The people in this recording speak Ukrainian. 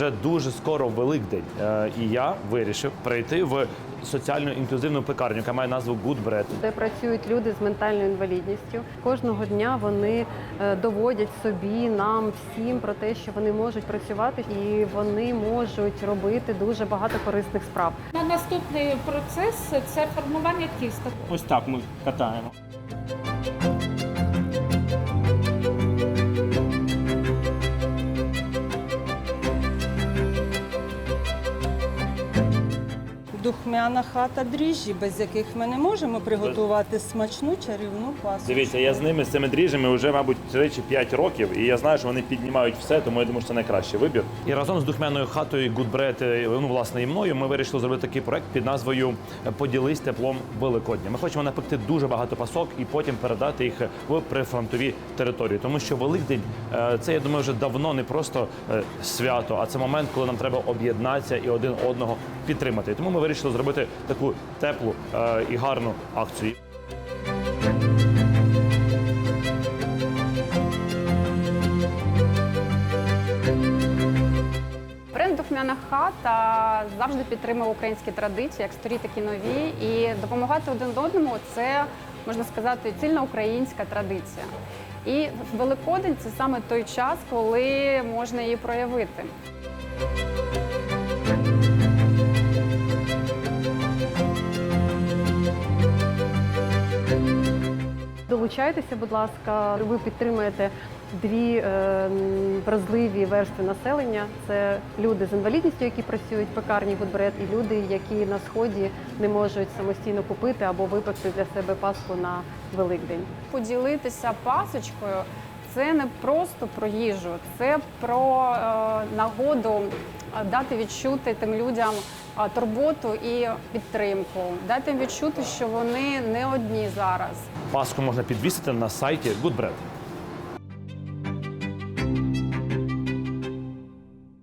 вже дуже скоро Великдень, е, і я вирішив прийти в соціально інклюзивну пекарню, яка має назву Good Bread. де працюють люди з ментальною інвалідністю. Кожного дня вони е, доводять собі, нам, всім про те, що вони можуть працювати і вони можуть робити дуже багато корисних справ. На наступний процес це формування тіста. Ось так ми катаємо. Духмяна хата дріжджі, без яких ми не можемо приготувати смачну чарівну пасу. Дивіться, я з ними з цими дріжджами вже, мабуть, 3 чи 5 років, і я знаю, що вони піднімають все, тому я думаю, що це найкращий вибір. І разом з духмяною хатою е, ну власне і мною, ми вирішили зробити такий проект під назвою Поділись теплом Великодня. Ми хочемо напекти дуже багато пасок і потім передати їх в прифронтові території, тому що Великдень е, це я думаю вже давно не просто е, свято, а це момент, коли нам треба об'єднатися і один одного підтримати. Тому ми вирішили зробити таку теплу е, і гарну акцію. Бренд Духмяна хата завжди підтримує українські традиції, як старі, так і нові. І допомагати один одному це можна сказати цільна українська традиція. І Великодень це саме той час, коли можна її проявити. Долучайтеся, будь ласка, ви підтримуєте дві е, вразливі верстви населення. Це люди з інвалідністю, які працюють в пекарні Гудбред, і люди, які на сході не можуть самостійно купити або випекти для себе паску на Великдень. Поділитися пасочкою це не просто про їжу, це про е, нагоду е, дати відчути тим людям е, турботу і підтримку, дати їм відчути, що вони не одні зараз. Паску можна підвісити на сайті Good Bread.